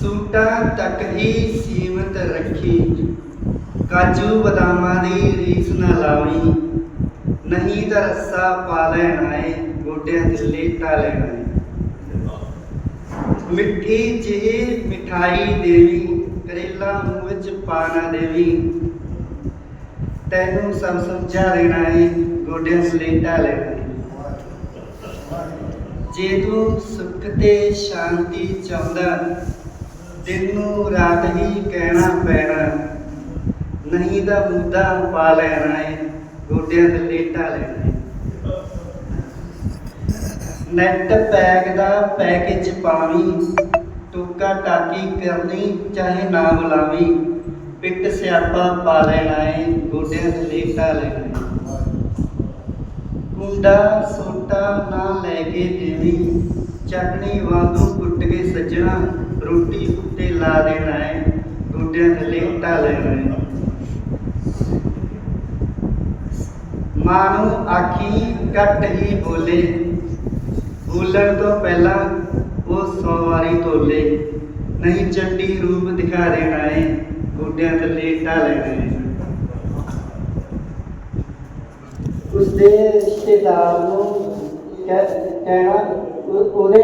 ਸੂਟਾਂ ਤੱਕ ਹੀ ਸੀਮਤ ਰੱਖੀ। ਕਾਜੂ ਬਦਾਮਾਂ ਦੀ ਰੀਸ ਨਾ ਲਾਵੀ। ਨਹੀਂ ਤਾਂ ਰੱਸਾ ਪਾ ਲੈਣਾ ਏ ਗੋਡਿਆਂ ਤੇ ਲੇਟਾ ਲੈਣਾ ਏ ਮਿੱਠੀ ਜਿਹੀ ਮਿਠਾਈ ਦੇਵੀ, ਕਰੇਲਾ ਮੂੰਹ ਵਿੱਚ ਪਾ ਦੇਵੀ। ਤੈਨੂੰ ਸਭ ਸਮਝਾ ਦੇਣਾ ਏ, ਗੋਡਿਆਂ ਤੇ ਲੇਟਾ ਲੈਣਾ ਜੇ ਤੂੰ ਸੁੱਖ ਤੇ ਸ਼ਾਂਤੀ ਚਾਹੁੰਦਾ ਦਿਨ ਨੂੰ ਰਾਤ ਹੀ ਕਹਿਣਾ ਪੈਣਾ। ਨਹੀਂ ਤਾਂ ਮੁੱਦਾ ਪਾ ਲੈਣਾ ਏ, ਗੋਡਿਆਂ ਤੇ ਲੇਟਾ ਲੈਣਾ ਏ। ਨੈਟ ਪੈਕ ਦਾ ਪੈਕੇਜ ਪਾਵੀਂ, ਟੁੱਕਾ ਟਾਕੀ ਕਰਨੀ ਚਾਹੇ ਨਾ ਬੁਲਾਵੀ, ਪਿੱਟ ਸਿਆਪਾ ਪਾ ਲੈਣਾ ਏ, ਗੋਡਿਆਂ ਤੇ ਲੇਟਾ ਲੈਣਾ ਏ। ਕੁੰਡਾ ਸੋਟਾ ਚਟਣੀ ਵਾਂਗੂ ਕੁੱਟ ਕੇ ਸੱਜਣਾ ਰੋਟੀ ਉੱਤੇ ਲਾ ਦੇਣਾ ਏ ਗੋਡਿਆਂ ਤੇ ਲੇਟਾ ਲੈਣਾ ਏ ਮਾਂ ਨੂੰ ਆਖੀ, ਘੱਟ ਹੀ ਬੋਲੇ। ਬੋਲਣ ਤੋਂ ਪਹਿਲਾਂ ਉਹ ਸੌ ਵਾਰੀ ਤੋਲੇ। ਨਹੀਂ ਚੰਡੀ, ਰੂਪ ਦਿਖਾ ਦੇਣਾ ਏ ਗੋਡਿਆਂ ਥੱਲੇ ਲੇਟਾ ਲੈਣਾ ਏ ਉਸਦੇ ਰਿਸ਼ਤੇਦਾਰ ਨੂੰ ਕਹਿਣਾ ਉਹਦੇ